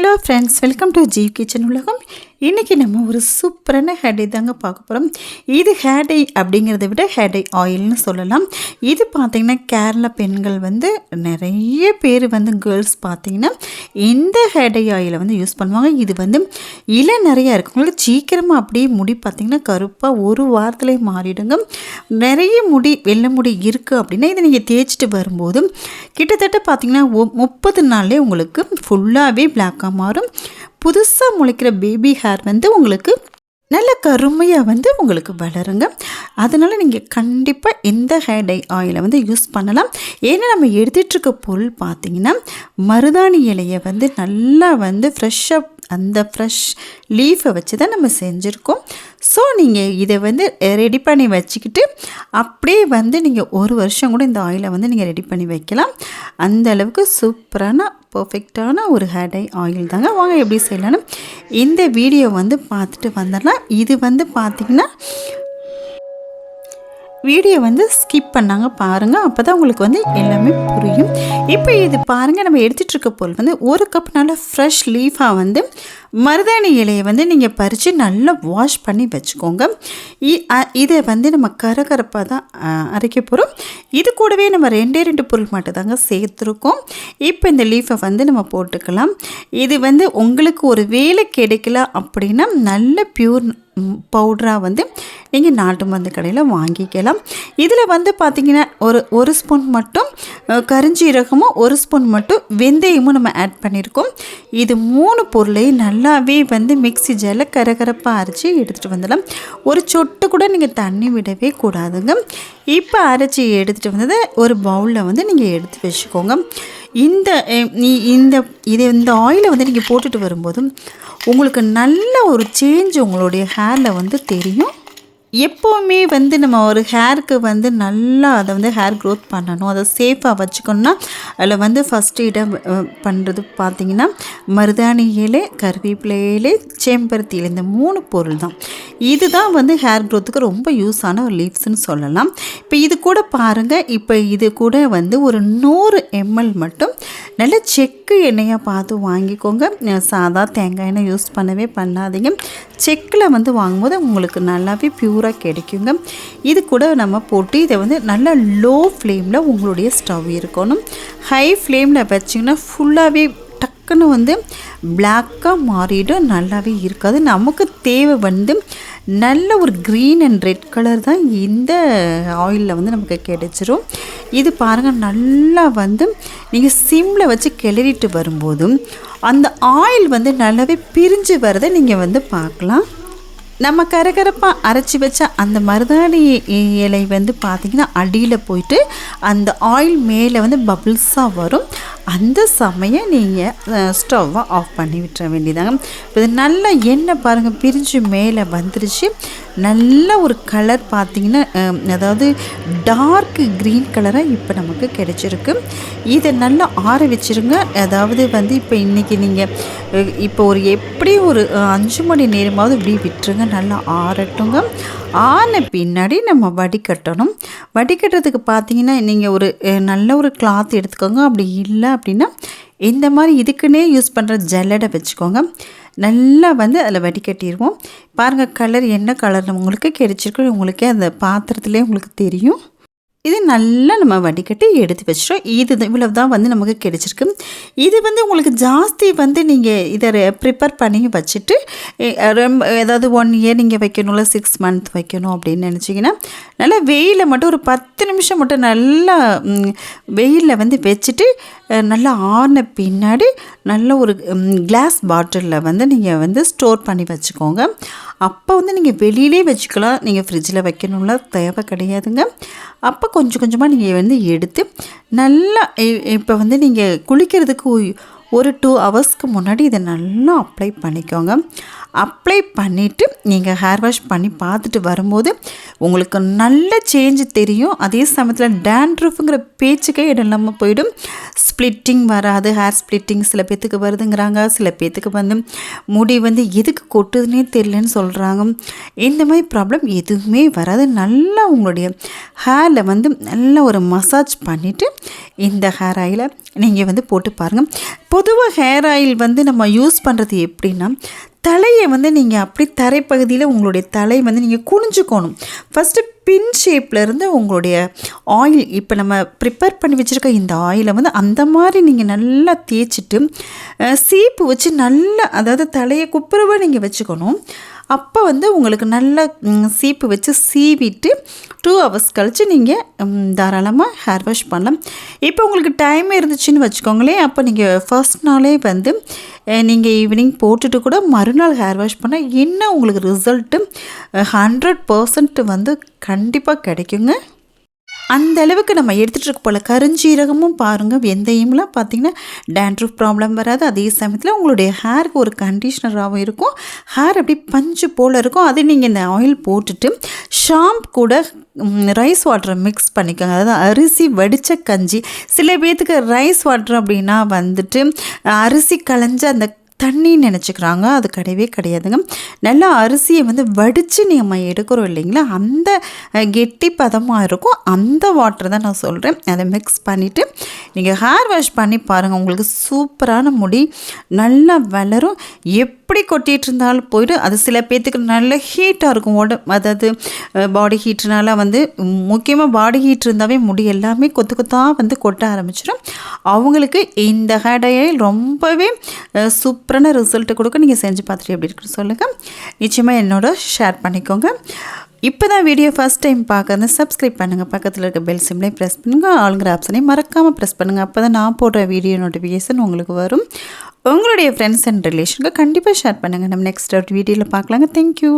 Hello friends welcome to Jeev kitchen உலகம். இன்றைக்கி நம்ம ஒரு சூப்பரான ஹேடை தாங்க பார்க்க போகிறோம் இது ஹேடை அப்படிங்கிறத விட ஹேடை ஆயில்னு சொல்லலாம். இது பார்த்திங்கன்னா கேரளா பெண்கள் வந்து நிறைய பேர் வந்து கேர்ள்ஸ் பார்த்திங்கன்னா இந்த ஹேடை ஆயிலை வந்து யூஸ் பண்ணுவாங்க. இது வந்து இலை நிறையா இருக்கவங்களுக்கு சீக்கிரமாக அப்படியே முடி பார்த்திங்கன்னா கருப்பாக ஒரு வாரத்துலேயே மாறிடுங்க. நிறைய முடி வெள்ளை முடி இருக்குது அப்படின்னா இதை நீங்கள் தேய்ச்சிட்டு வரும்போது கிட்டத்தட்ட பார்த்திங்கன்னா முப்பது நாள்லேயே உங்களுக்கு ஃபுல்லாகவே மாறும். புதுசாக முளைக்கிற பேபி ஹேர் வந்து உங்களுக்கு நல்ல கருமையாக வந்து உங்களுக்கு வளருங்க. அதனால் நீங்கள் கண்டிப்பாக இந்த ஹேர் டை ஆயிலை வந்து யூஸ் பண்ணலாம். ஏன்னா நம்ம எடுத்துகிட்ருக்க பொருள் பார்த்தீங்கன்னா மருதாணி இலையை வந்து நல்லா வந்து ஃப்ரெஷ்ஷாக அந்த ஃப்ரெஷ் லீஃபை வச்சு தான் நம்ம செஞ்சுருக்கோம். ஸோ நீங்கள் இதை வந்து ரெடி பண்ணி வச்சுக்கிட்டு அப்படியே வந்து நீங்கள் ஒரு வருஷம் கூட இந்த ஆயிலை வந்து நீங்கள் ரெடி பண்ணி வைக்கலாம். அந்த அளவுக்கு சூப்பரான பர்ஃபெக்டான ஒரு ஹேர் டை ஆயில் தாங்க. வாங்க எப்படி செய்யலான்னு இந்த வீடியோ வந்து பார்த்துட்டு வந்துடலாம். இது வந்து பார்த்திங்கன்னா வீடியோ வந்து ஸ்கிப் பண்ணாங்க பாருங்கள் அப்போ தான் உங்களுக்கு வந்து எல்லாமே புரியும். இப்போ இது பாருங்கள் நம்ம எடுத்துகிட்ருக்க பொருள் வந்து ஒரு கப் நல்ல ஃப்ரெஷ் லீஃபாக வந்து மருதாணி இலையை வந்து நீங்கள் பறித்து நல்லா வாஷ் பண்ணி வச்சுக்கோங்க. இதை வந்து நம்ம கரகரப்பாக தான் அரைக்க போகிறோம் இது கூடவே நம்ம ரெண்டே ரெண்டு பொருள் மட்டும் தாங்க சேர்த்துருக்கோம். இப்போ இந்த லீஃபை வந்து நம்ம போட்டுக்கலாம். இது வந்து உங்களுக்கு ஒரு வேலை கிடைக்கல அப்படின்னா நல்ல பியூர் பவுடராக வந்து நீங்கள் நாட்டு மருந்து கடையில் வாங்கிக்கலாம். இதில் வந்து பார்த்திங்கன்னா ஒரு ஒரு ஸ்பூன் மட்டும் கரிஞ்சீரகமும் ஒரு ஸ்பூன் மட்டும் வெந்தயமும் நம்ம ஆட் பண்ணியிருக்கோம் இது மூணு பொருளையும் நல்லாவே வந்து மிக்சி ஜாரில் கரகரப்பாக அரைச்சி எடுத்துகிட்டு வந்துடலாம். ஒரு சொட்டு கூட நீங்கள் தண்ணி விடவே கூடாதுங்க. இப்போ அரைச்சி எடுத்துகிட்டு வந்ததை ஒரு பவுலில் வந்து நீங்கள் எடுத்து வச்சுக்கோங்க. இந்த இந்த இது இந்த ஆயிலை வந்து நீங்கள் போட்டுட்டு வரும்போதும் உங்களுக்கு நல்ல ஒரு சேஞ்ச் உங்களுடைய ஹேரில் வந்து தெரியும். எப்போவுமே வந்து நம்ம ஒரு ஹேருக்கு வந்து நல்லா அதை வந்து ஹேர் க்ரோத் பண்ணணும். அதை சேஃபாக வச்சுக்கணுன்னா அதில் வந்து ஃபஸ்ட்டு இடம் பண்ணுறது பார்த்திங்கன்னா மருதாணி இலை கருவேப்பிலை இலை சேம்பருத்தி இலை இந்த மூணு பொருள் தான். இதுதான் வந்து ஹேர் க்ரோத்துக்கு ரொம்ப யூஸான ஒரு லீவ்ஸ்னு சொல்லலாம். இப்போ இது கூட பாருங்கள் இப்போ இது கூட வந்து ஒரு நூறு எம்எல் மட்டும் நல்ல செக்கு எண்ணெயாக பார்த்து வாங்கிக்கோங்க. சாதா தேங்காய் எண்ணெய் யூஸ் பண்ணவே பண்ணாதீங்க. செக்கில் வந்து வாங்கும்போது உங்களுக்கு நல்லாவே ப்யூராக கிடைக்குங்க. இது கூட நம்ம போட்டு இதை வந்து நல்லா லோ ஃப்ளேமில் உங்களுடைய ஸ்டவ் இருக்கணும். ஹை ஃப்ளேமில் வச்சிங்கன்னா ஃபுல்லாகவே டக்குன்னு வந்து பிளாக்காக மாறிடும் நல்லாவே இருக்காது. நமக்கு தேவை வந்து நல்ல ஒரு க்ரீன் அண்ட் ரெட் கலர் தான் இந்த ஆயிலில் வந்து நமக்கு கிடைச்சிரும். இது பாருங்கள் நல்லா வந்து நீங்கள் சிம்மில் வச்சு கிளறிட்டு வரும்போதும் அந்த ஆயில் வந்து நல்லாவே பிரிஞ்சு வரதை நீங்கள் வந்து பார்க்கலாம். நம்ம கரகரப்பாக அரைச்சி வச்ச அந்த மருதாணி இலை வந்து பார்த்திங்கன்னா அடியில் போயிட்டு அந்த ஆயில் மேலே வந்து பபிள்ஸாக வரும். அந்த சமயம் நீங்கள் ஸ்டவ்வை ஆஃப் பண்ணி விட்டுற வேண்டியதாங்க. இது நல்லா எண்ணெய் பாருங்கள் பிரிஞ்சு மேலே வந்துருச்சு. நல்ல ஒரு கலர் பார்த்திங்கன்னா அதாவது டார்க் க்ரீன் கலராக இப்போ நமக்கு கிடச்சிருக்கு. இதை நல்லா ஆற வச்சுருங்க. அதாவது வந்து இப்போ இன்றைக்கி நீங்கள் இப்போ ஒரு எப்படி ஒரு அஞ்சு மணி நேரமாவது இப்படி விட்டுருங்க. நல்லா ஆறட்டுங்க. ஆன பின்னாடி நம்ம வடிகட்டணும். வடிகட்டுறதுக்கு பார்த்தீங்கன்னா நீங்கள் ஒரு நல்ல ஒரு கிளாத் எடுத்துக்கோங்க. அப்படி இல்லை அப்படின்னா இந்த மாதிரி இதுக்குன்னே யூஸ் பண்ணுற ஜல்லடை வச்சுக்கோங்க. நல்லா வந்து அதில் வடிகட்டிடுவோம் பாருங்கள் கலர் என்ன கலர் உங்களுக்கு கிடைச்சிருக்கு. உங்களுக்கே அந்த பாத்திரத்துலேயே உங்களுக்கு தெரியும். இது நல்லா நம்ம வடிகட்டி எடுத்து வச்சிட்டோம். இது இவ்வளவு தான் வந்து நமக்கு கிடைச்சிருக்கு. இது வந்து உங்களுக்கு ஜாஸ்தி வந்து நீங்கள் இதை ப்ரிப்பேர் பண்ணி வச்சுட்டு ரொம்ப ஏதாவது ஒன் இயர் நீங்கள் வைக்கணும்ல சிக்ஸ் மந்த் வைக்கணும் அப்படின்னு நினச்சிங்கன்னா நல்லா வெயிலில் மட்டும் ஒரு பத்து நிமிஷம் மட்டும் நல்லா வெயிலில் வந்து வச்சுட்டு நல்லா ஆறின பின்னாடி நல்ல ஒரு கிளாஸ் பாட்டிலில் வந்து நீங்கள் வந்து ஸ்டோர் பண்ணி வச்சுக்கோங்க. அப்போ வந்து நீங்கள் வெளியிலே வச்சுக்கலாம். நீங்கள் ஃப்ரிட்ஜில் வைக்கணும்ல தேவை கிடையாதுங்க. அப்போ கொஞ்சம் கொஞ்சமாக நீங்கள் வந்து எடுத்து நல்லா இப்போ வந்து நீங்கள் குளிக்கிறதுக்கு ஒரு டூ ஹவர்ஸ்க்கு முன்னாடி இதை நல்லா அப்ளை பண்ணிக்கோங்க. அப்ளை பண்ணிவிட்டு நீங்கள் ஹேர் வாஷ் பண்ணி பார்த்துட்டு வரும்போது உங்களுக்கு நல்ல சேஞ்சு தெரியும். அதே சமயத்தில் டேண்ட்ரூஃபுங்கிற பேச்சுக்கே இடம் இல்லாமல் போயிடும். ஸ்ப்ளிட்டிங் வராது ஹேர் ஸ்ப்ளிட்டிங் சில பேர்த்துக்கு வருதுங்கிறாங்க. சில பேர்த்துக்கு வந்து முடி வந்து எதுக்கு கொட்டுதுன்னே தெரியலன்னு சொல்கிறாங்க இந்த மாதிரி ப்ராப்ளம் எதுவுமே வராது. நல்லா உங்களுடைய ஹேரில் வந்து நல்ல ஒரு மசாஜ் பண்ணிவிட்டு இந்த ஹேர் ஆயிலை நீங்கள் வந்து போட்டு பாருங்கள் பொதுவாக ஹேர் ஆயில் வந்து நம்ம யூஸ் பண்ணுறது எப்படின்னா தலையை வந்து நீங்கள் அப்படி தரைப்பகுதியில் உங்களுடைய தலை வந்து நீங்கள் குனிஞ்சுக்கணும். ஃபஸ்ட்டு பின் ஷேப்பில் இருந்து உங்களுடைய ஆயில் இப்போ நம்ம ப்ரிப்பேர் பண்ணி வச்சுருக்க இந்த ஆயிலை வந்து அந்த மாதிரி நீங்கள் நல்லா தேய்ச்சிட்டு சீப்பு வச்சு நல்லா அதாவது தலையை குப்புறவாக நீங்கள் வச்சுக்கணும். அப்போ வந்து உங்களுக்கு நல்ல சீப்பு வச்சு சீவிட்டு டூ ஹவர்ஸ் கழித்து நீங்கள் தாராளமாக ஹேர் வாஷ் பண்ணலாம். இப்போ உங்களுக்கு டைம் இருந்துச்சுன்னு வச்சுக்கோங்களேன். அப்போ நீங்கள் ஃபர்ஸ்ட் நாளே வந்து நீங்கள் ஈவினிங் போட்டுட்டு கூட மறுநாள் ஹேர் வாஷ் பண்ணால் இன்னும் உங்களுக்கு ரிசல்ட்டு ஹண்ட்ரட் பர்சன்ட் வந்து கண்டிப்பாக கிடைக்குங்க. அந்த அளவுக்கு நம்ம எடுத்துகிட்டு இருக்க போல் கருஞ்சீரகமும் பாருங்கள் வெந்தயம்லாம் பார்த்தீங்கன்னா டேண்ட்ரூஃப் ப்ராப்ளம் வராது. அதே சமயத்தில் உங்களுடைய ஹேருக்கு ஒரு கண்டிஷ்னராகவும் இருக்கும். ஹேர் அப்படி பஞ்சு போல் இருக்கும். அதை நீங்கள் இந்த ஆயில் போட்டுட்டு ஷாம்ப் கூட ரைஸ் வாட்டரை மிக்ஸ் பண்ணிக்கோங்க. அதாவது அரிசி வடித்த கஞ்சி. சில பேர்த்துக்கு ரைஸ் வாட்டர் அப்படின்னா வந்துட்டு அரிசி களைஞ்ச அந்த தண்ணி நினச்சிக்கிறாங்க. அது கிடையவே கிடையாதுங்க. நல்லா அரிசியை வந்து வடித்து நம்ம எடுக்கிறோம் இல்லைங்களா? அந்த கெட்டி பதமாக இருக்கும். அந்த வாட்டர் தான் நான் சொல்கிறேன் அதை மிக்ஸ் பண்ணிவிட்டு நீங்கள் ஹேர் வாஷ் பண்ணி பாருங்கள் உங்களுக்கு சூப்பரான முடி நல்லா வளரும். எப்படி கொட்டிகிட்டு இருந்தாலும் போயிட்டு அது சில பேர்த்துக்கு நல்ல ஹீட்டாக இருக்கும். உட அதாவது பாடி ஹீட்னால வந்து முக்கியமாக பாடி ஹீட் இருந்தாவே முடி எல்லாமே கொத்து கொத்தாக வந்து கொட்ட ஆரம்பிச்சிடும். அவங்களுக்கு இந்த ஹேர் ஆயில் ரொம்பவே சூப்பரான ரிசல்ட்டு கொடுக்க நீங்கள் செஞ்சு பார்த்துட்டு எப்படி இருக்குன்னு சொல்லுங்கள் நிச்சயமாக என்னோட ஷேர் பண்ணிக்கோங்க. இப்போ தான் வீடியோ ஃபஸ்ட் டைம் பார்க்கறது சப்ஸ்கிரைப் பண்ணுங்கள் பக்கத்தில் இருக்க பெல் சிம்லையும் ப்ரெஸ் பண்ணுங்கள் ஆளுங்கிற ஆப்ஷனையும் மறக்காமல் ப்ரெஸ் பண்ணுங்கள் அப்போ தான் நான் போடுற வீடியோ நோட்டிஃபிகேஷன் உங்களுக்கு வரும். உங்களுடைய ஃப்ரெண்ட்ஸ் அண்ட் ரிலேஷனுக்கு கண்டிப்பாக ஷேர் பண்ணுங்கள் நம்ம நெக்ஸ்ட் வீடியோவில் பார்க்கலாங்க. தேங்க்யூ